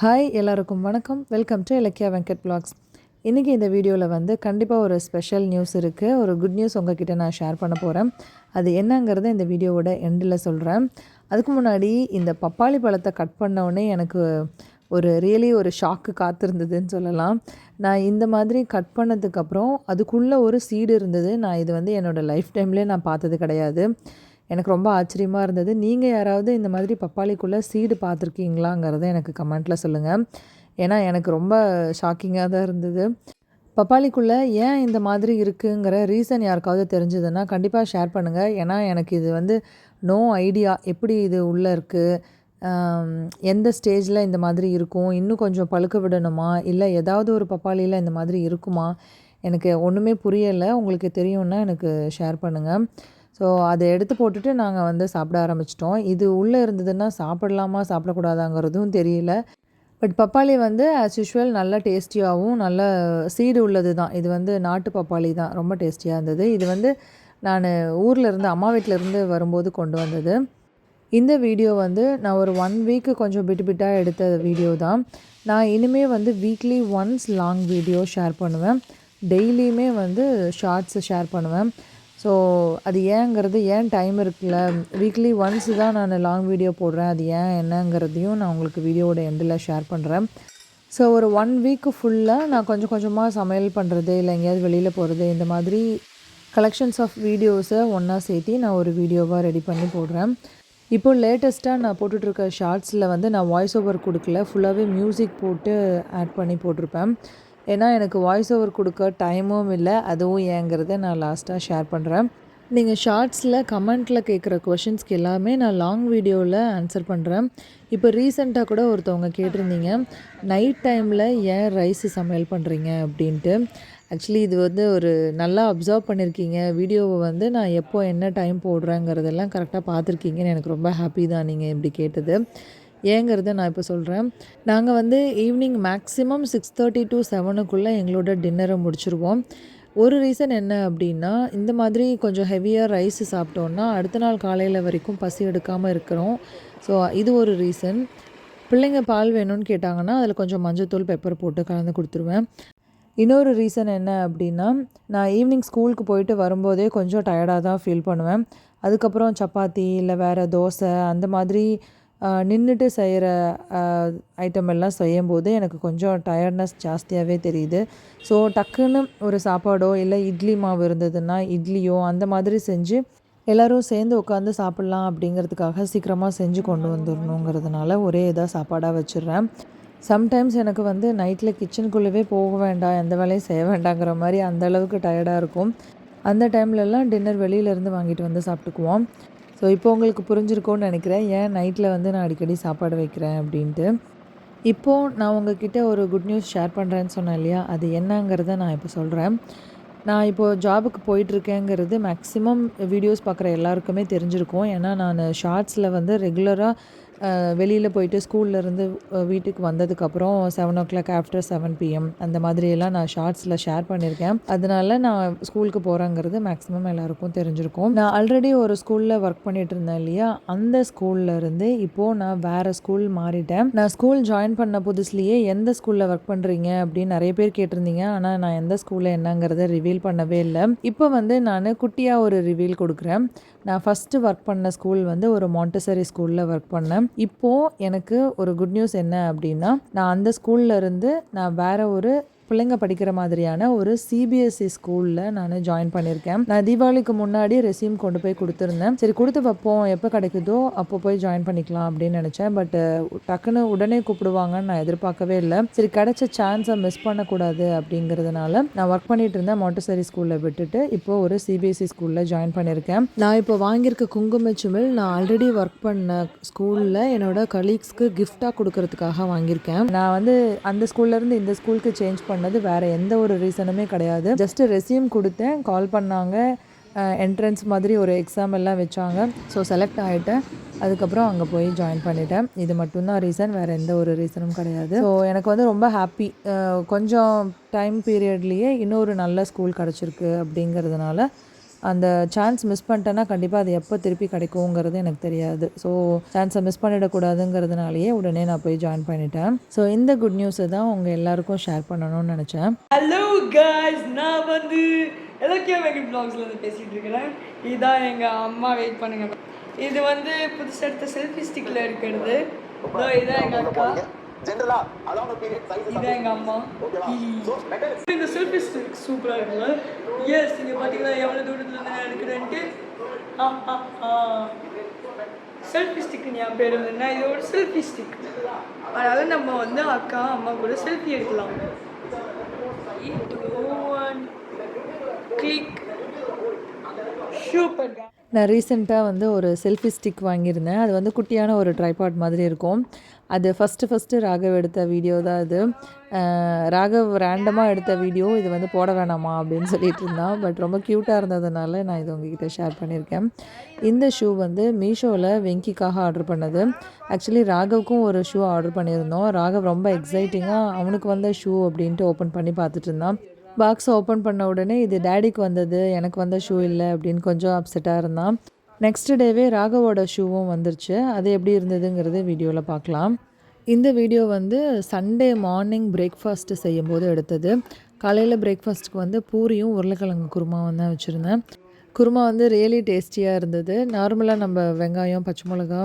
Hi எல்லாருக்கும் வணக்கம். Welcome to Ilakkiya Venkat vlogs இன்றைக்கி இந்த வீடியோவில் வந்து கண்டிப்பாக ஒரு ஸ்பெஷல் நியூஸ் இருக்குது ஒரு குட் நியூஸ் உங்ககிட்ட நான் ஷேர் பண்ண போகிறேன் அது என்னங்கிறத இந்த வீடியோவோட எண்டில் சொல்கிறேன் அதுக்கு முன்னாடி இந்த பப்பாளி பழத்தை கட் பண்ண உடனே எனக்கு ஒரு ரியலி ஒரு ஷாக்கு காத்திருந்ததுன்னு சொல்லலாம். நான் இந்த மாதிரி கட் பண்ணதுக்கப்புறம் அதுக்குள்ளே ஒரு சீடு இருந்தது. நான் இது வந்து என்னோடய லைஃப் டைம்லேயே நான் பார்த்தது கிடையாது. எனக்கு ரொம்ப ஆச்சரியமாக இருந்தது. நீங்கள் யாராவது இந்த மாதிரி பப்பாளிக்குள்ளே சீடு பார்த்துருக்கீங்களாங்கிறத எனக்கு கமெண்ட்டில் சொல்லுங்கள் ஏன்னா எனக்கு ரொம்ப ஷாக்கிங்காக தான் இருந்தது. பப்பாளிக்குள்ளே ஏன் இந்த மாதிரி இருக்குங்கிற ரீசன் யாருக்காவது தெரிஞ்சதுன்னா கண்டிப்பாக ஷேர் பண்ணுங்கள் ஏன்னா எனக்கு இது வந்து நோ ஐடியா எப்படி இது உள்ளே இருக்குது எந்த ஸ்டேஜில் இந்த மாதிரி இருக்கும்? இன்னும் கொஞ்சம் பழுக்க விடணுமா? இல்லை ஏதாவது ஒரு பப்பாளியில் இந்த மாதிரி இருக்குமா? எனக்கு ஒன்றுமே புரியலை. உங்களுக்கு தெரியும்னா எனக்கு ஷேர் பண்ணுங்கள் ஸோ அதை எடுத்து போட்டுட்டு நாங்கள் வந்து சாப்பிட ஆரம்பிச்சிட்டோம். இது உள்ளே இருந்ததுன்னா சாப்பிடலாமா சாப்பிடக்கூடாதாங்கிறதும் தெரியல. பட் பப்பாளி வந்து ஆஸ் யூஷுவல் நல்ல டேஸ்டியாகவும் நல்ல சீடு உள்ளது தான் இது வந்து நாட்டு பப்பாளி தான். ரொம்ப டேஸ்டியாக இருந்தது. இது வந்து நான் ஊரில் இருந்து அம்மா வீட்டிலேருந்து வரும்போது கொண்டு வந்தது. இந்த வீடியோ வந்து நான் ஒரு ஒன் வீக்கு கொஞ்சம் பிட்டு பிட்டாக எடுத்த வீடியோ தான். நான் இனிமேல் வந்து weekly once long video share பண்ணுவேன். டெய்லியுமே வந்து ஷார்ட்ஸ் ஷேர் பண்ணுவேன். ஸோ அது ஏங்கிறது ஏன் டைம் இருக்குல்ல? வீக்லி ஒன்ஸ் தான் நான் லாங் வீடியோ போடுறேன். அது ஏன் என்னங்கிறதையும் நான் உங்களுக்கு வீடியோவோட எண்டில் ஷேர் பண்ணுறேன் ஸோ ஒரு ஒன் வீக்கு ஃபுல்லாக நான் கொஞ்சம் கொஞ்சமாக சமையல் பண்ணுறது இல்லை எங்கேயாவது வெளியில் போகிறது இந்த மாதிரி கலெக்ஷன்ஸ் ஆஃப் வீடியோஸை ஒன்றா சேர்த்து நான் ஒரு வீடியோவாக ரெடி பண்ணி போடுறேன். இப்போ லேட்டஸ்ட்டாக நான் போட்டுட்ருக்க ஷார்ட்ஸில் வந்து நான் வாய்ஸ் ஓவர் கொடுக்கல. ஃபுல்லாகவே மியூசிக் போட்டு ஆட் பண்ணி போட்டிருப்பேன். ஏன்னா எனக்கு வாய்ஸ் ஓவர் கொடுக்க டைமும் இல்லை அதுவும் ஏங்கிறத நான் லாஸ்ட்டாக ஷேர் பண்ணுறேன் நீங்கள் ஷார்ட்ஸில் கமெண்ட்டில் கேட்குற கொஷின்ஸ்க்கு எல்லாமே நான் லாங் வீடியோவில் ஆன்சர் பண்ணுறேன் இப்போ ரீசெண்டாக கூட ஒருத்தவங்க கேட்டிருந்தீங்க நைட் டைமில் ஏன் ரைஸ் சமையல் பண்ணுறீங்க அப்படின்ட்டு. ஆக்சுவலி இது வந்து ஒரு நல்லா அப்சர்வ் பண்ணியிருக்கீங்க வீடியோவை வந்து நான் எப்போ என்ன டைம் போடுறேங்கிறதெல்லாம் கரெக்டாக பார்த்துருக்கீங்கன்னு எனக்கு ரொம்ப ஹாப்பி தான் நீங்கள் இப்படி கேட்டது. ஏங்கிறத நான் இப்போ சொல்கிறேன் நாங்கள் வந்து evening maximum six thirty to செவனுக்குள்ளே எங்களோட டின்னரை முடிச்சிருவோம். ஒரு ரீசன் என்ன அப்படின்னா இந்த மாதிரி கொஞ்சம் ஹெவியாக ரைஸ் சாப்பிட்டோன்னா அடுத்த நாள் காலையில் வரைக்கும் பசி எடுக்காமல் இருக்கிறோம். ஸோ இது ஒரு ரீசன் பிள்ளைங்க பால் வேணும்னு கேட்டாங்கன்னா அதில் கொஞ்சம் மஞ்சத்தூள் பெப்பர் போட்டு கலந்து கொடுத்துருவேன். இன்னொரு ரீசன் என்ன அப்படின்னா நான் ஈவினிங் ஸ்கூலுக்கு போயிட்டு வரும்போதே கொஞ்சம் டயர்டாக தான் ஃபீல் பண்ணுவேன். அதுக்கப்புறம் சப்பாத்தி இல்லை வேறு தோசை அந்த மாதிரி நின்றுட்டு செய்கிற ஐட்டம் எல்லாம் செய்யும்போது எனக்கு கொஞ்சம் டயர்ட்னஸ் ஜாஸ்தியாகவே தெரியுது. ஸோ டக்குன்னு ஒரு சாப்பாடோ இல்லை இட்லி மாவு இருந்ததுன்னா இட்லியோ அந்த மாதிரி செஞ்சு எல்லோரும் சேர்ந்து உட்காந்து சாப்பிட்லாம் அப்படிங்கிறதுக்காக சீக்கிரமாக செஞ்சு கொண்டு வந்துடணுங்கிறதுனால ஒரே இதாக சாப்பாடாக வச்சிடுறேன். சம்டைம்ஸ் எனக்கு வந்து நைட்டில் கிச்சனுக்குள்ளவே போக வேண்டாம் எந்த வேலையும் செய்ய வேண்டாங்கிற மாதிரி அந்தளவுக்கு டயர்டாக இருக்கும். அந்த டைம்லலாம் டின்னர் வெளியிலேருந்து வாங்கிட்டு வந்து சாப்பிட்டுக்குவோம். ஸோ இப்போ உங்களுக்கு புரிஞ்சிருக்கும்னு நினைக்கிறேன். ஏன் நைட்டில் வந்து நான் அடிக்கடி சாப்பாடு வைக்கிறேன் அப்படின்ட்டு. இப்போது நான் உங்ககிட்ட ஒரு குட் நியூஸ் ஷேர் பண்ணுறேன்னு சொன்னேன் இல்லையா? அது என்னங்கிறத நான் இப்போ சொல்கிறேன் நான் இப்போது ஜாபுக்கு போயிட்டுருக்கேங்கிறது மேக்ஸிமம் வீடியோஸ் பார்க்குற எல்லாருக்குமே தெரிஞ்சிருக்கும். ஏன்னா நான் ஷார்ட்ஸில் வந்து ரெகுலராக வெளியில் போயிட்டு ஸ்கூல்லேருந்து வீட்டுக்கு வந்ததுக்கப்புறம் seven o'clock after seven PM அந்த மாதிரியெல்லாம் நான் ஷார்ட்ஸில் ஷேர் பண்ணியிருக்கேன் அதனால நான் ஸ்கூலுக்கு போகிறேங்கிறது மேக்ஸிமம் எல்லாருக்கும் தெரிஞ்சிருக்கும். நான் ஆல்ரெடி ஒரு ஸ்கூலில் ஒர்க் பண்ணிட்டு இருந்தேன் இல்லையா? அந்த ஸ்கூல்லேருந்து இப்போது நான் வேறு ஸ்கூல் மாறிட்டேன். நான் ஸ்கூல் ஜாயின் பண்ண புதுசுலேயே எந்த ஸ்கூலில் ஒர்க் பண்ணுறீங்க அப்படின்னு நிறைய பேர் கேட்டிருந்தீங்க. ஆனால் நான் எந்த ஸ்கூலில் என்னங்கிறத ரிவீல் பண்ணவே இல்லை. இப்போ வந்து நான் குட்டியாக ஒரு ரிவீல் கொடுக்குறேன். நான் ஃபஸ்ட்டு ஒர்க் பண்ண ஸ்கூல் வந்து ஒரு மாண்டசரி ஸ்கூலில் ஒர்க் பண்ணேன். இப்போது எனக்கு ஒரு குட் நியூஸ் என்ன அப்படின்னா நான் அந்த ஸ்கூல்ல இருந்து நான் வேறு ஒரு பிள்ளைங்க படிக்கிற மாதிரியான ஒரு சிபிஎஸ்சி ஸ்கூலில் நான் ஜாயின் பண்ணியிருக்கேன் நான் தீபாவளிக்கு முன்னாடி ரெசியூம் கொண்டு போய் கொடுத்துருந்தேன். சரி கொடுத்து வைப்போம். எப்போ கிடைக்குதோ அப்போ போய் ஜாயின் பண்ணிக்கலாம் அப்படின்னு நினச்சேன். பட் டக்குன்னு உடனே கூப்பிடுவாங்கன்னு நான் எதிர்பார்க்கவே இல்லை. சரி கிடைச்ச சான்ஸை மிஸ் பண்ணக்கூடாது அப்படிங்கிறதுனால நான் ஒர்க் பண்ணிட்டு இருந்தேன். மாண்டசரி ஸ்கூலில் விட்டுட்டு இப்போ ஒரு சிபிஎஸ்சி ஸ்கூலில் ஜாயின் பண்ணியிருக்கேன் நான் இப்போ வாங்கியிருக்க குங்குமச்சுமில் நான் ஆல்ரெடி ஒர்க் பண்ண ஸ்கூலில் என்னோட கலீக்ஸ்க்கு கிஃப்டாக கொடுக்கறதுக்காக வாங்கியிருக்கேன். நான் வந்து அந்த ஸ்கூல்லேருந்து இந்த ஸ்கூலுக்கு சேஞ்ச் பண்ணது வேறு எந்த ஒரு ரீசனுமே கிடையாது. ஜஸ்ட்டு ரெசியூம் கொடுத்தேன். கால் பண்ணாங்க. என்ட்ரன்ஸ் மாதிரி ஒரு எக்ஸாம் எல்லாம் வச்சாங்க. ஸோ செலக்ட் ஆகிட்டேன் அதுக்கப்புறம் அங்கே போய் ஜாயின் பண்ணிட்டேன். இது மட்டும்தான் ரீசன் வேறு எந்த ஒரு ரீசனும் கிடையாது. ஸோ எனக்கு வந்து ரொம்ப ஹாப்பி கொஞ்சம் டைம் பீரியட்லேயே இன்னொரு நல்ல ஸ்கூல் கிடச்சிருக்கு அப்படிங்கிறதுனால அந்த சான்ஸ் மிஸ் பண்ணிட்டேன்னா கண்டிப்பாக அது எப்போ திருப்பி கிடைக்குங்கிறது எனக்கு தெரியாது. ஸோ சான்ஸை மிஸ் பண்ணிடக்கூடாதுங்கிறதுனாலேயே உடனே நான் போய் ஜாயின் பண்ணிட்டேன். ஸோ இந்த குட் நியூஸை தான் உங்கள் எல்லாருக்கும் ஷேர் பண்ணணும்னு நினச்சேன். ஹலோ காய்ஸ் நான் வந்து எலக்கிய வெங்கட் பிளாக்ஸில் வந்து பேசிகிட்டு இருக்கிறேன். இதுதான் எங்கள் அம்மா வெயிட் பண்ணுங்க. இது வந்து புதுசாக எடுத்த செல்ஃபி ஸ்டிக்கில் இருக்கிறது. இதோ இதான் எங்கள் அக்கா. ஜென்ரலா அலாங் பீரியட் சைஸ் அம்மா. இந்த செல்ஃபி ஸ்டிக் சூப்பராக இருக்குல்ல எஸ் இங்கே பார்த்தீங்கன்னா எவ்வளோ தூரத்தில் இருந்து நான் எடுக்கிறேன்ட்டு? செல்ஃபி ஸ்டிக் ஞாபகம் பேர் என்ன இது ஒரு செல்ஃபி ஸ்டிக் அதாவது நம்ம வந்து அக்கா அம்மா கூட செல்ஃபி எடுக்கலாம். கிளிக் சூப்பர் நான் ரீசெண்டாக வந்து ஒரு செல்ஃபி ஸ்டிக் வாங்கியிருந்தேன். அது வந்து குட்டியான ஒரு ட்ரைபாட் மாதிரி இருக்கும். அது ஃபஸ்ட்டு ஃபஸ்ட்டு ராகவ் எடுத்த வீடியோ தான் அது ராகவ் ரேண்டமாக எடுத்த வீடியோ இது வந்து போட வேணாமா அப்படின்னு சொல்லிட்டு இருந்தான் பட் ரொம்ப க்யூட்டாக இருந்ததுனால நான் இது உங்ககிட்ட ஷேர் பண்ணியிருக்கேன் இந்த ஷூ வந்து மீஷோவில் வெங்கிக்காக ஆர்டர் பண்ணது. ஆக்சுவலி ராகவுக்கும் ஒரு ஷூ ஆர்டர் பண்ணியிருந்தோம். ராகவ் ரொம்ப எக்ஸைட்டிங்காக அவனுக்கு வந்த ஷூ அப்படின்ட்டு ஓப்பன் பண்ணி பார்த்துட்டு இருந்தான் பாக்ஸ் ஓப்பன் பண்ண உடனே இது டேடிக்கு வந்தது எனக்கு வந்த ஷூ இல்லை அப்படின்னு கொஞ்சம் அப்செட்டாக இருந்தான் நெக்ஸ்ட் டேவே ராகவோட ஷூவும் வந்துருச்சு. அது எப்படி இருந்ததுங்கிறது வீடியோவில் பார்க்கலாம். இந்த வீடியோ வந்து சண்டே மார்னிங் பிரேக்ஃபாஸ்ட்டு செய்யும்போது எடுத்தது. காலையில் பிரேக்ஃபாஸ்ட்டுக்கு வந்து பூரியும் உருளைக்கிழங்கு குருமாவும் தான் வச்சுருந்தேன். குருமா வந்து ரியலி டேஸ்டியாக இருந்தது. நார்மலாக நம்ம வெங்காயம் பச்சை மிளகா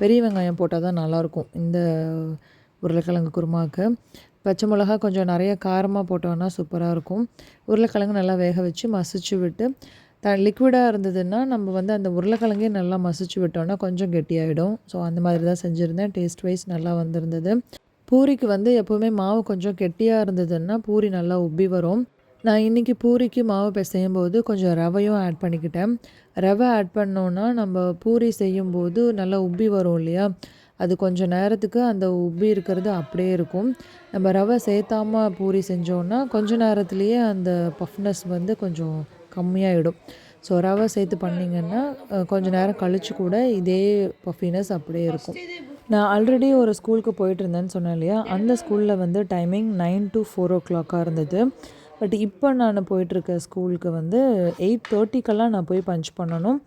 பெரிய வெங்காயம் போட்டால் தான் நல்லாயிருக்கும் இந்த உருளைக்கிழங்கு குருமாவுக்கு. பச்சை மிளகா கொஞ்சம் நிறைய காரமாக போட்டோன்னா சூப்பராக இருக்கும். உருளைக்கிழங்கு நல்லா வேக வச்சு மசிச்சு விட்டு த லிக்விடாக இருந்ததுன்னா நம்ம வந்து அந்த உருளைக்கிழங்கே நல்லா மசிச்சு விட்டோன்னா கொஞ்சம் கெட்டியாயிடும். ஸோ அந்த மாதிரி தான் செஞ்சுருந்தேன். டேஸ்ட் வைஸ் நல்லா வந்திருந்தது. பூரிக்கு வந்து எப்போவுமே மாவு கொஞ்சம் கெட்டியாக இருந்ததுன்னா பூரி நல்லா உப்பி வரும். நான் இன்றைக்கி பூரிக்கு மாவு பிசையும் போது கொஞ்சம் ரவையும் ஆட் பண்ணிக்கிட்டேன். ரவை ஆட் பண்ணோன்னா நம்ம பூரி செய்யும்போது நல்லா உப்பி வரும் இல்லையா? அது கொஞ்சம் நேரத்துக்கு அந்த உப்பி இருக்கிறது அப்படியே இருக்கும். நம்ம ரவை சேர்த்தாம பூரி செஞ்சோன்னா கொஞ்சம் நேரத்துலேயே அந்த பஃப்னஸ் வந்து கொஞ்சம் கம்மியாயிடும். ஸோ ரவை சேர்த்து பண்ணிங்கன்னா கொஞ்சம் நேரம் கழித்து கூட இதே பஃபினஸ் அப்படியே இருக்கும். நான் ஆல்ரெடி ஒரு ஸ்கூலுக்கு போயிட்டு இருந்தேன்னு சொன்னேன் இல்லையா? அந்த ஸ்கூலில் வந்து டைமிங் நைன் டு ஃபோர் ஓ கிளாக்காக இருந்தது. பட் இப்போ நான் போயிட்டுருக்க ஸ்கூலுக்கு வந்து எயிட் தேர்ட்டிக்கெல்லாம் நான் போய் பஞ்ச் பண்ணணும்.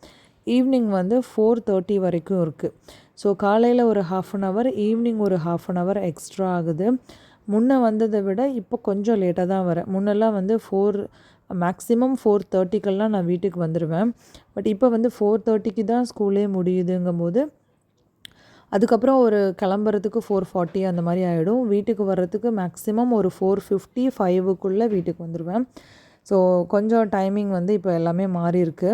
ஈவினிங் வந்து ஃபோர் தேர்ட்டி வரைக்கும் இருக்குது ஸோ காலையில் ஒரு ஹாஃப் அன் ஹவர் ஈவினிங் ஒரு ஹாஃப் அன் ஹவர் எக்ஸ்ட்ரா ஆகுது. முன்னே வந்ததை விட இப்போ கொஞ்சம் லேட்டாக தான் வரேன் முன்னெல்லாம் வந்து ஃபோர் மேக்ஸிமம் ஃபோர் தேர்ட்டிக்கெல்லாம் நான் வீட்டுக்கு வந்துடுவேன் பட் இப்போ வந்து ஃபோர் தேர்ட்டிக்கு தான் ஸ்கூலே முடியுதுங்கும்போது அதுக்கப்புறம் ஒரு கிளம்புறதுக்கு ஃபோர் ஃபார்ட்டி அந்த மாதிரி ஆகிடும் வீட்டுக்கு வர்றதுக்கு மேக்ஸிமம் ஒரு ஃபோர் ஃபிஃப்டி ஃபைவுக்குள்ளே வீட்டுக்கு வந்துடுவேன் ஸோ கொஞ்சம் டைமிங் வந்து இப்போ எல்லாமே மாறியிருக்கு.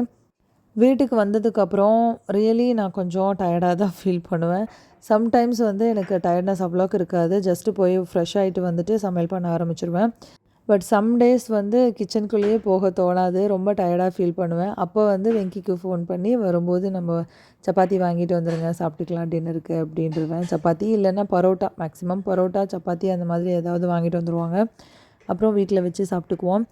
வீட்டுக்கு வந்ததுக்கப்புறம் ரியலி நான் கொஞ்சம் டயர்டாக தான் ஃபீல் பண்ணுவேன். சம்டைம்ஸ் வந்து எனக்கு டயர்ட்னஸ் அவ்வளோக்கு இருக்காது. ஜஸ்ட்டு போய் ஃப்ரெஷ் ஆகிட்டு வந்துட்டு சமையல் பண்ண ஆரம்பிச்சிருவேன். பட் சம் டேஸ் வந்து கிச்சனுக்குள்ளேயே போக தோணாது. ரொம்ப டயர்டாக ஃபீல் பண்ணுவேன். அப்போ வந்து வெங்கிக்கு ஃபோன் பண்ணி வரும்போது நம்ம சப்பாத்தி வாங்கிட்டு வந்துடுங்க சாப்பிட்டுக்கலாம் டின்னருக்கு அப்படின்றவேன். சப்பாத்தி இல்லைன்னா பரோட்டா மேக்ஸிமம் பரோட்டா சப்பாத்தி அந்த மாதிரி ஏதாவது வாங்கிட்டு வந்துடுவாங்க அப்புறம் வீட்டில் வச்சு சாப்பிட்டுக்குவோம்.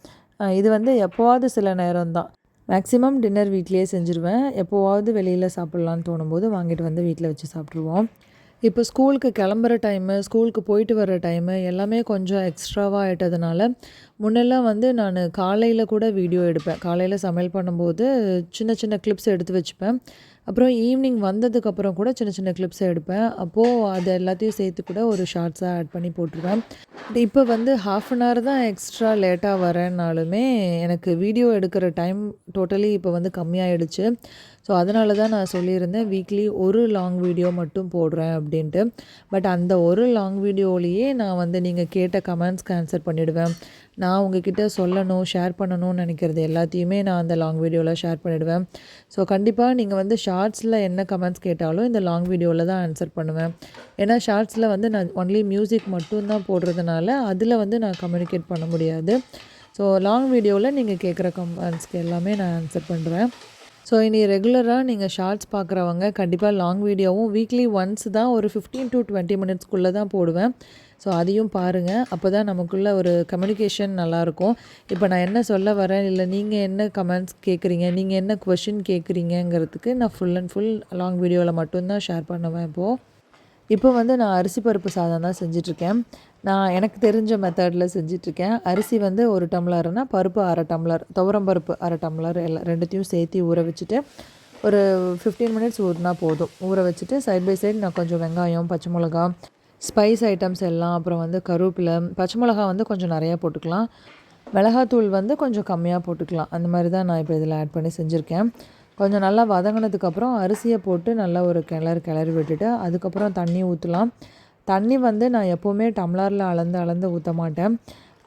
இது வந்து எப்போவாவது சில நேரம் தான் மேக்ஸிமம் டின்னர் வீட்லேயே செஞ்சுருவேன். எப்போவாவது வெளியில் சாப்பிட்லான்னு தோணும்போது வாங்கிட்டு வந்து வீட்டில் வச்சு சாப்பிட்ருவோம் இப்போ ஸ்கூலுக்கு கிளம்புற டைமு ஸ்கூலுக்கு போயிட்டு வர டைமு எல்லாமே கொஞ்சம் எக்ஸ்ட்ராவாக ஆகிட்டதுனால முன்னெல்லாம் வந்து நான் காலையில் கூட வீடியோ எடுப்பேன். காலையில் சமையல் பண்ணும்போது சின்ன சின்ன கிளிப்ஸ் எடுத்து வச்சுப்பேன். அப்புறம் ஈவினிங் வந்ததுக்கப்புறம் கூட சின்ன சின்ன கிளிப்ஸ் எடுப்பேன். அப்போது அது எல்லாத்தையும் சேர்த்து கூட ஒரு ஷார்ட்ஸாக ஆட் பண்ணி போட்டுருவேன். இப்போ வந்து ஹாஃப் அன் ஹவர் தான் எக்ஸ்ட்ரா லேட்டாக வரேன்னாலுமே எனக்கு வீடியோ எடுக்கிற டைம் டோட்டலி இப்போ வந்து கம்மியாயிடுச்சு. ஸோ அதனால தான் நான் சொல்லியிருந்தேன் வீக்லி ஒரு லாங் வீடியோ மட்டும் போடுறேன் அப்படின்ட்டு. பட் அந்த ஒரு லாங் வீடியோலேயே நான் வந்து நீங்கள் கேட்ட கமெண்ட்ஸ்க்கு ஆன்சர் பண்ணிவிடுவேன் நான் உங்ககிட்ட சொல்லணும் ஷேர் பண்ணணும்னு நினைக்கிறது எல்லாத்தையுமே நான் அந்த லாங் வீடியோவில் ஷேர் பண்ணிவிடுவேன் ஸோ கண்டிப்பாக நீங்கள் வந்து ஷார்ட்ஸில் என்ன கமெண்ட்ஸ் கேட்டாலும் இந்த லாங் வீடியோவில் தான் ஆன்சர் பண்ணுவேன். ஏன்னா ஷார்ட்ஸில் வந்து நான் ஒன்லி மியூசிக் மட்டும்தான் போடுறதுனால அதில் வந்து நான் கம்யூனிகேட் பண்ண முடியாது. ஸோ லாங் வீடியோவில் நீங்கள் கேட்குற கமெண்ட்ஸ்க்கு எல்லாமே நான் ஆன்சர் பண்ணுறேன் ஸோ இனி ரெகுலராக நீங்கள் ஷார்ட்ஸ் பார்க்குறவங்க கண்டிப்பாக லாங் வீடியோவும் வீக்லி ஒன்ஸ் தான் ஒரு ஃபிஃப்டீன் டு டுவெண்ட்டி மினிட்ஸ்க்குள்ளே தான் போடுவேன். ஸோ அதையும் பாருங்கள் அப்போ தான் நமக்குள்ளே ஒரு கம்யூனிகேஷன் நல்லாயிருக்கும். இப்போ நான் என்ன சொல்ல வரேன்? இல்லை நீங்கள் என்ன கமெண்ட்ஸ் கேட்குறீங்க நீங்கள் என்ன கொஷின் கேட்குறீங்கங்கிறதுக்கு நான் ஃபுல் அண்ட் ஃபுல் லாங் வீடியோவில் மட்டும்தான் ஷேர் பண்ணுவேன் இப்போது இப்போ வந்து நான் அரிசி பருப்பு சாதம் தான் செஞ்சிட்ருக்கேன் நான் எனக்கு தெரிஞ்ச மெத்தடில் செஞ்சிட்ருக்கேன். அரிசி வந்து ஒரு டம்ளர்னா பருப்பு அரை டம்ளர் துவரம் பருப்பு அரை டம்ளர் எல்லாம் ரெண்டுத்தையும் சேர்த்து ஊற வச்சுட்டு ஒரு ஃபிஃப்டீன் மினிட்ஸ் ஊறினா போதும். ஊற வச்சுட்டு சைட் பை சைடு நான் கொஞ்சம் வெங்காயம் பச்சை மிளகா ஸ்பைஸ் ஐட்டம்ஸ் எல்லாம் அப்புறம் வந்து கருவேப்பிலை பச்சை மிளகா வந்து கொஞ்சம் நிறையா போட்டுக்கலாம். மிளகாத்தூள் வந்து கொஞ்சம் கம்மியாக போட்டுக்கலாம். அந்த மாதிரி தான் நான் இப்போ இதில் ஆட் பண்ணி செஞ்சுருக்கேன். கொஞ்சம் நல்லா வதங்கினதுக்கப்புறம் அரிசியை போட்டு நல்லா ஒரு கிளறு கிளறி விட்டுட்டு அதுக்கப்புறம் தண்ணி ஊற்றலாம் தண்ணி வந்து நான் எப்போவுமே டம்ளரில் அளந்து அளந்து ஊற்ற மாட்டேன்.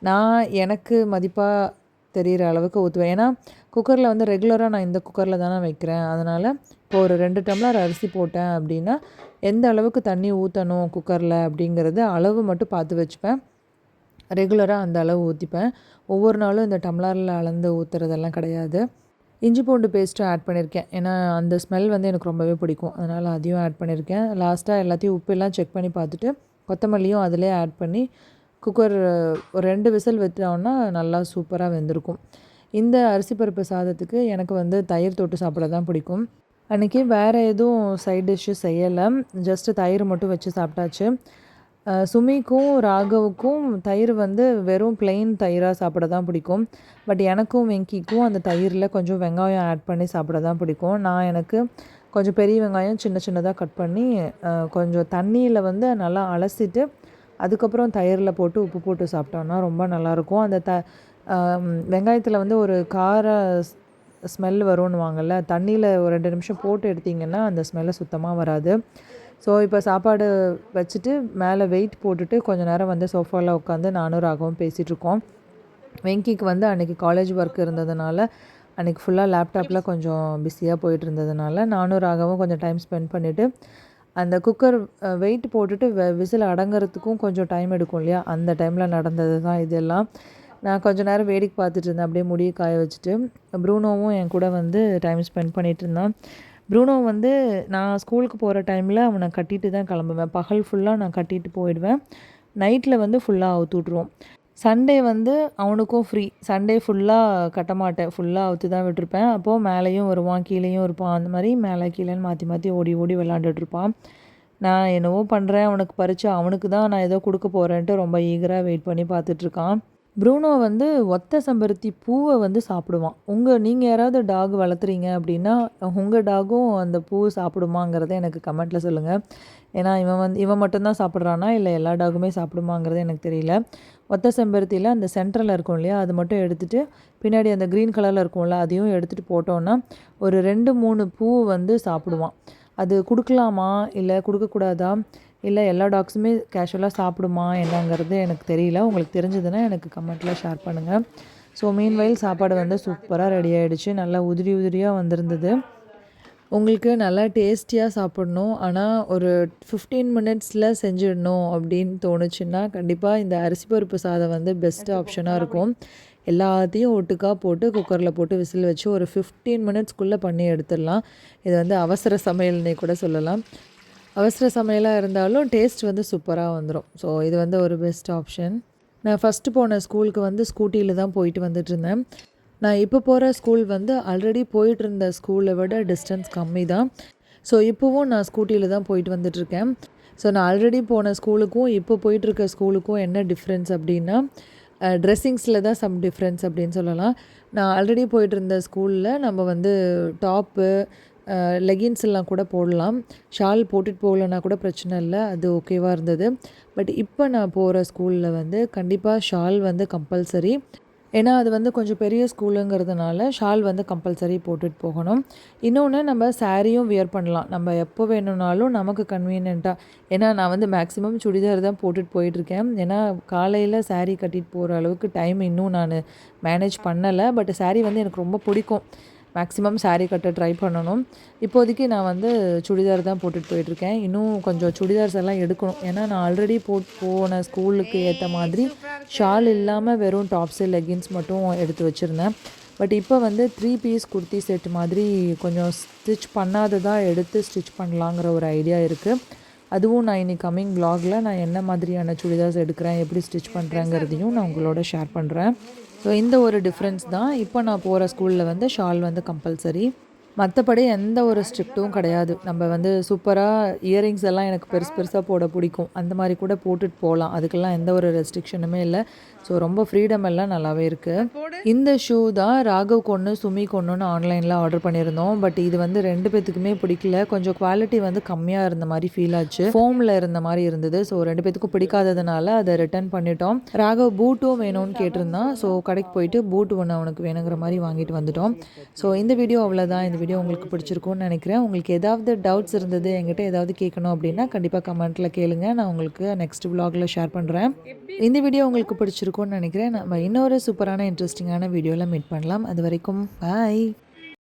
நான் எனக்கு மதிப்பாக தெரிகிற அளவுக்கு ஊற்றுவேன் ஏன்னா குக்கரில் வந்து ரெகுலராக நான் இந்த குக்கரில் தானே வைக்கிறேன். அதனால் இப்போ ஒரு ரெண்டு டம்ளர் அரிசி போட்டேன் அப்படின்னா எந்த அளவுக்கு தண்ணி ஊற்றணும் குக்கரில் அப்படிங்கிறது அளவு மட்டும் பார்த்து வச்சுப்பேன். ரெகுலராக அந்த அளவு ஊற்றிப்பேன் ஒவ்வொரு நாளும் இந்த டம்ளரில் அளந்து ஊற்றுறதெல்லாம் கிடையாது. இஞ்சி பூண்டு பேஸ்ட்டும் ஆட் பண்ணியிருக்கேன் ஏன்னா அந்த ஸ்மெல் வந்து எனக்கு ரொம்பவே பிடிக்கும். அதனால் அதையும் ஆட் பண்ணியிருக்கேன் லாஸ்ட்டாக எல்லாத்தையும் உப்பெல்லாம் செக் பண்ணி பார்த்துட்டு கொத்தமல்லியும் அதிலே ஆட் பண்ணி குக்கர் ஒரு ரெண்டு விசில் வச்சோன்னா நல்லா சூப்பராக வெந்திருக்கும். இந்த அரிசி பருப்பு சாதத்துக்கு எனக்கு வந்து தயிர் தொட்டு சாப்பிட தான் பிடிக்கும். அன்றைக்கி வேறு எதுவும் சைட் டிஷ்ஷு செய்யலை. ஜஸ்ட்டு தயிர் மட்டும் வச்சு சாப்பிட்டாச்சு. சுமிக்கும் ராகவுக்கும் தயிர் வந்து வெறும் பிளெயின் தயிராக சாப்பிட தான் பிடிக்கும். பட் எனக்கும் வெங்கிக்கும் அந்த தயிரில் கொஞ்சம் வெங்காயம் ஆட் பண்ணி சாப்பிட தான் பிடிக்கும். நான் எனக்கு கொஞ்சம் பெரிய வெங்காயம் சின்ன சின்னதாக கட் பண்ணி கொஞ்சம் தண்ணியில் வந்து நல்லா அலசிட்டு அதுக்கப்புறம் தயிரில் போட்டு உப்பு போட்டு சாப்பிட்டோன்னா ரொம்ப நல்லாயிருக்கும். அந்த த வெங்காயத்தில் வந்து ஒரு கார ஸ்மெல் வரும்னுவாங்கல்ல தண்ணியில் ஒரு ரெண்டு நிமிஷம் போட்டு எடுத்திங்கன்னா அந்த ஸ்மெல்லு சுத்தமாக வராது. ஸோ இப்போ சாப்பாடு வச்சுட்டு மேலே வெயிட் போட்டுட்டு கொஞ்சம் நேரம் வந்து சோஃபாவில் உட்காந்து நானும் ராகவும் பேசிகிட்ருக்கோம் வெங்கிக்கு வந்து அன்றைக்கி காலேஜ் ஒர்க் இருந்ததுனால அன்றைக்கி ஃபுல்லாக லேப்டாப்பில் கொஞ்சம் பிஸியாக போயிட்டு இருந்ததுனால நானும் ராகவும் கொஞ்சம் டைம் ஸ்பெண்ட் பண்ணிவிட்டு அந்த குக்கர் வெயிட் போட்டுட்டு வெ விசில் அடங்குறதுக்கும் கொஞ்சம் டைம் எடுக்கும் இல்லையா? அந்த டைமில் நடந்தது தான் இதெல்லாம். நான் கொஞ்சம் நேரம் வேடிக்கை பார்த்துட்டு இருந்தேன். அப்படியே முடியை காய வச்சுட்டு ப்ரூனோவும் என் கூட வந்து டைம் ஸ்பெண்ட் பண்ணிகிட்டு இருந்தான். ப்ரூனோ வந்து நான் ஸ்கூலுக்கு போகிற டைமில் அவனை கட்டிட்டு தான் கிளம்புவேன். பகல் ஃபுல்லாக நான் கட்டிட்டு போயிடுவேன். நைட்டில் வந்து ஃபுல்லாக அவுத்து விட்ருவோம் சண்டே வந்து அவனுக்கும் ஃப்ரீ சண்டே ஃபுல்லாக கட்ட மாட்டேன். ஃபுல்லாக அவுத்து தான் விட்டுருப்பேன். அப்போது மேலேயும் வருவான் கீழேயும் இருப்பான். அந்த மாதிரி மேலே கீழேன்னு மாற்றி மாற்றி ஓடி ஓடி விளாண்டுட்ருப்பான் நான் என்னவோ பண்ணுறேன் அவனுக்கு பறித்து அவனுக்கு தான் நான் ஏதோ கொடுக்க போகிறேன்ட்டு ரொம்ப ஈகராக வெயிட் பண்ணி பார்த்துட்ருக்கான் ப்ரூனோ வந்து ஒத்த செம்பருத்தி பூவை வந்து சாப்பிடுவான். உங்கள் நீங்கள் யாராவது டாக் வளர்த்துறீங்க அப்படின்னா உங்கள் டாகும் அந்த பூவை சாப்பிடுமாங்கிறத எனக்கு கமெண்ட்டில் சொல்லுங்கள் ஏன்னா இவன் வந்து இவன் மட்டும்தான் சாப்பிட்றானா? இல்லை எல்லா டாகுமே சாப்பிடுமாங்கிறது எனக்கு தெரியல. ஒத்த செம்பருத்தியில் அந்த சென்டரில் இருக்கும் இல்லையா அது மட்டும் எடுத்துகிட்டு பின்னாடி அந்த க்ரீன் கலரில் இருக்கும்ல அதையும் எடுத்துகிட்டு போட்டோன்னா ஒரு ரெண்டு மூணு பூ வந்து சாப்பிடுவான். அது கொடுக்கலாமா? இல்லை கொடுக்கக்கூடாதா? இல்லை எல்லா டாக்ஸுமே கேஷுவலாக சாப்பிடுமா என்னங்கிறது எனக்கு தெரியல. உங்களுக்கு தெரிஞ்சதுன்னா எனக்கு கமெண்ட்டில் ஷேர் பண்ணுங்கள் ஸோ மீன்வயல் சாப்பாடு வந்து சூப்பராக ரெடி ஆகிடுச்சு நல்லா உதிரி உதிரியாக வந்திருந்தது. உங்களுக்கு நல்லா டேஸ்டியாக சாப்பிடணும். ஆனால் ஒரு ஃபிஃப்டீன் மினிட்ஸில் செஞ்சிடணும் அப்படின்னு தோணுச்சுன்னா கண்டிப்பாக இந்த அரிசி பருப்பு சாதம் வந்து பெஸ்ட் ஆப்ஷனாக இருக்கும். எல்லாத்தையும் ஒட்டுக்கா போட்டு குக்கரில் போட்டு விசில் வச்சு ஒரு ஃபிஃப்டீன் மினிட்ஸ்க்குள்ளே பண்ணி எடுத்துடலாம். இது வந்து அவசர சமையல்னே கூட சொல்லலாம். அவசர சமையலாக இருந்தாலும் டேஸ்ட் வந்து சூப்பராக வந்துடும் ஸோ இது வந்து ஒரு பெஸ்ட் ஆப்ஷன் நான் ஃபஸ்ட்டு போன ஸ்கூலுக்கு வந்து ஸ்கூட்டியில் தான் போயிட்டு வந்துட்டு இருந்தேன். நான் இப்போ போகிற ஸ்கூல் வந்து ஆல்ரெடி போயிட்டு இருந்த ஸ்கூலை விட டிஸ்டன்ஸ் கம்மி தான். ஸோ இப்போவும் நான் ஸ்கூட்டியில் தான் போயிட்டு வந்துட்டுருக்கேன் ஸோ நான் ஆல்ரெடி போன ஸ்கூலுக்கும் இப்போ போயிட்டுருக்க ஸ்கூலுக்கும் என்ன டிஃப்ரென்ஸ் அப்படின்னா ட்ரெஸ்ஸிங்ஸில் தான் சம் டிஃப்ரென்ஸ் அப்படின்னு சொல்லலாம். நான் ஆல்ரெடி போயிட்டு இருந்த ஸ்கூலில் நம்ம வந்து டாப்பு லெகின்ஸ் எல்லாம் கூட போடலாம். ஷால் போட்டுட்டு போகலன்னா கூட பிரச்சனை இல்லை அது ஓகேவாக இருந்தது. பட் இப்போ நான் போகிற ஸ்கூலில் வந்து கண்டிப்பாக ஷால் வந்து கம்பல்சரி ஏன்னா அது வந்து கொஞ்சம் பெரிய ஸ்கூலுங்கிறதுனால ஷால் வந்து கம்பல்சரி போட்டுட்டு போகணும். இன்னொன்று நம்ம சாரியும் வியர் பண்ணலாம். நம்ம எப்போ வேணும்னாலும் நமக்கு கன்வீனியண்ட்டாக ஏன்னா நான் வந்து மேக்ஸிமம் சுடிதார் தான் போட்டுட்டு போயிட்டுருக்கேன். ஏன்னா காலையில் சாரீ கட்டிட்டு போகிற அளவுக்கு டைம் இன்னும் நான் மேனேஜ் பண்ணலை. பட் சாரீ வந்து எனக்கு ரொம்ப பிடிக்கும். மேக்ஸிமம் சாரீ கட்ட ட்ரை பண்ணணும். இப்போதைக்கு நான் வந்து சுடிதார் தான் போட்டுட்டு போயிட்டுருக்கேன். இன்னும் கொஞ்சம் சுடிதார்ஸ் எல்லாம் எடுக்கணும். ஏன்னா நான் ஆல்ரெடி போட் போன ஸ்கூலுக்கு ஏற்ற மாதிரி ஷால் இல்லாமல் வெறும் டாப்ஸு லெகின்ஸ் மட்டும் எடுத்து வச்சுருந்தேன். பட் இப்போ வந்து த்ரீ பீஸ் குர்த்தி செட் மாதிரி கொஞ்சம் ஸ்டிச் பண்ணாததாக எடுத்து ஸ்டிச் பண்ணலாங்கிற ஒரு ஐடியா இருக்குது அதுவும் நான் இன்னைக்கு கம்மிங் வ்ளாகில் நான் என்ன மாதிரியான சுடிதார்ஸ் எடுக்கிறேன் எப்படி ஸ்டிச் பண்ணுறேங்கிறதையும் நான் உங்களோட ஷேர் பண்ணுறேன் ஸோ இந்த ஒரு டிஃப்ரென்ஸ் தான். இப்போ நான் போகிற ஸ்கூலில் வந்து ஷால் வந்து கம்பல்சரி மற்றபடி எந்த ஒரு ஸ்ட்ரிக்ட்டும் கிடையாது. நம்ம வந்து சூப்பராக இயரிங்ஸ் எல்லாம் எனக்கு பெருசு பெருசாக போட பிடிக்கும். அந்த மாதிரி கூட போட்டுட்டு போகலாம். அதுக்கெல்லாம் எந்த ஒரு ரெஸ்ட்ரிக்ஷனுமே இல்லை. ஸோ ரொம்ப ஃப்ரீடம் எல்லாம் நல்லாவே இருக்குது இந்த ஷூ தான் ராகவ் கொன்று சுமி கொன்னுன்னு ஆன்லைனில் ஆர்டர் பண்ணியிருந்தோம். பட் இது வந்து ரெண்டு பேத்துக்குமே பிடிக்கல. கொஞ்சம் குவாலிட்டி வந்து கம்மியாக இருந்த மாதிரி ஃபீல் ஆச்சு. ஃபோமில் இருந்த மாதிரி இருந்தது. ஸோ ரெண்டு பேத்துக்கும் பிடிக்காததுனால அதை ரிட்டர்ன் பண்ணிட்டோம். ராகவ் பூட்டும் வேணும்னு கேட்டிருந்தான். ஸோ கடைக்கு போயிட்டு பூட் ஒன்று அவனுக்கு வேணுங்கிற மாதிரி வாங்கிட்டு வந்துட்டோம். ஸோ இந்த வீடியோ அவ்வளோதான் இந்த வீடியோ உங்களுக்கு பிடிச்சிருக்கும்னு நினைக்கிறேன். உங்களுக்கு ஏதாவது டவுட்ஸ் இருந்தது என்கிட்ட ஏதாவது கேட்கணும் அப்படின்னா கண்டிப்பாக கமெண்ட்டில் கேளுங்க. நான் உங்களுக்கு நெக்ஸ்ட் விலாகில் ஷேர் பண்ணுறேன் இந்த வீடியோ உங்களுக்கு பிடிச்சிருக்கும்னு நினைக்கிறேன். நம்ம இன்னொரு சூப்பரான இன்ட்ரெஸ்டிங்கான வீடியோவில் மீட் பண்ணலாம். அது வரைக்கும் பாய்